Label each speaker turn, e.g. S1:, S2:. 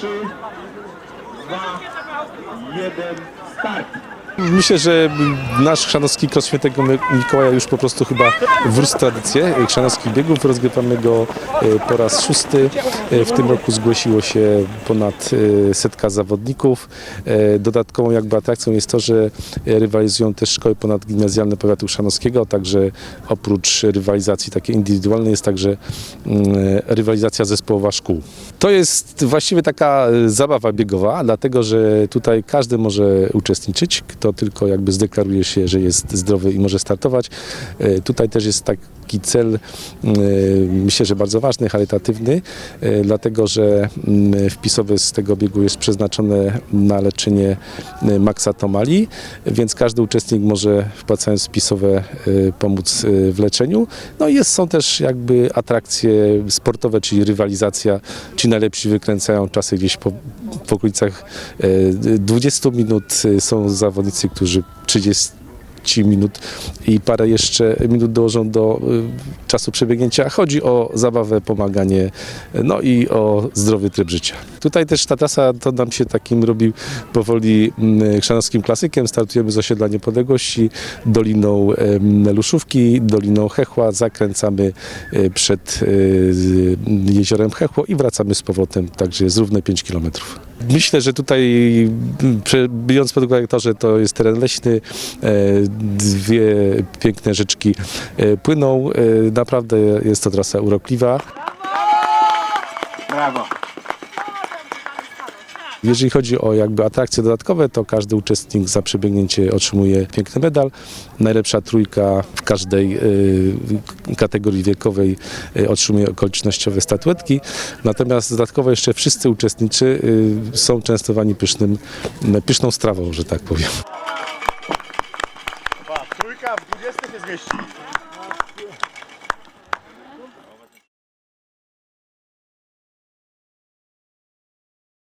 S1: 3, 2, 1, start.
S2: Myślę, że nasz chrzanowski Kros Świętego Mikołaja już po prostu chyba wrósł w tradycję chrzanowskich biegów. Rozgrywamy go e, po raz szósty. E, W tym roku zgłosiło się ponad e, setka zawodników. Dodatkową jakby atrakcją jest to, że rywalizują też szkoły ponadgimnazjalne powiatu chrzanowskiego, także oprócz rywalizacji takiej indywidualnej jest także mm, rywalizacja zespołowa szkół. To jest właściwie taka zabawa biegowa, dlatego że tutaj każdy może uczestniczyć, kto tylko jakby zdeklaruje się, że jest zdrowy i może startować. E, Tutaj też jest taki cel, e, myślę, że bardzo ważny, charytatywny, e, dlatego że mm, wpisowe z tego biegu jest przeznaczone na leczenie maksatomali, więc każdy uczestnik może wpłacając wpisowe pomóc w leczeniu. No i jest, są też jakby atrakcje sportowe, czyli rywalizacja, ci najlepsi wykręcają czasy gdzieś po, w okolicach e, 20 minut. Są zawodnicy, którzy 30 minut i parę jeszcze minut dołożą do y, czasu przebiegnięcia. Chodzi o zabawę, pomaganie, no i o zdrowy tryb życia. Tutaj też ta trasa to nam się takim robi powoli mm, chrzanowskim klasykiem. Startujemy z osiedla Niepodległości, doliną Luszówki, doliną Hechła, zakręcamy y, przed y, jeziorem Hechło i wracamy z powrotem, także jest równe 5 kilometrów. Myślę, że tutaj, m, prze- biorąc pod uwagę to, że to jest teren leśny, e, dwie piękne rzeczki e, płyną, e, naprawdę jest to trasa urokliwa.
S1: Brawo.
S2: Jeżeli chodzi o jakby atrakcje dodatkowe, to każdy uczestnik za przebiegnięcie otrzymuje piękny medal. Najlepsza trójka w każdej y, kategorii wiekowej y, otrzymuje okolicznościowe statuetki. Natomiast dodatkowo jeszcze wszyscy uczestnicy y, są częstowani pysznym, pyszną strawą, że tak powiem.
S3: Trójka w 20 się zmieści.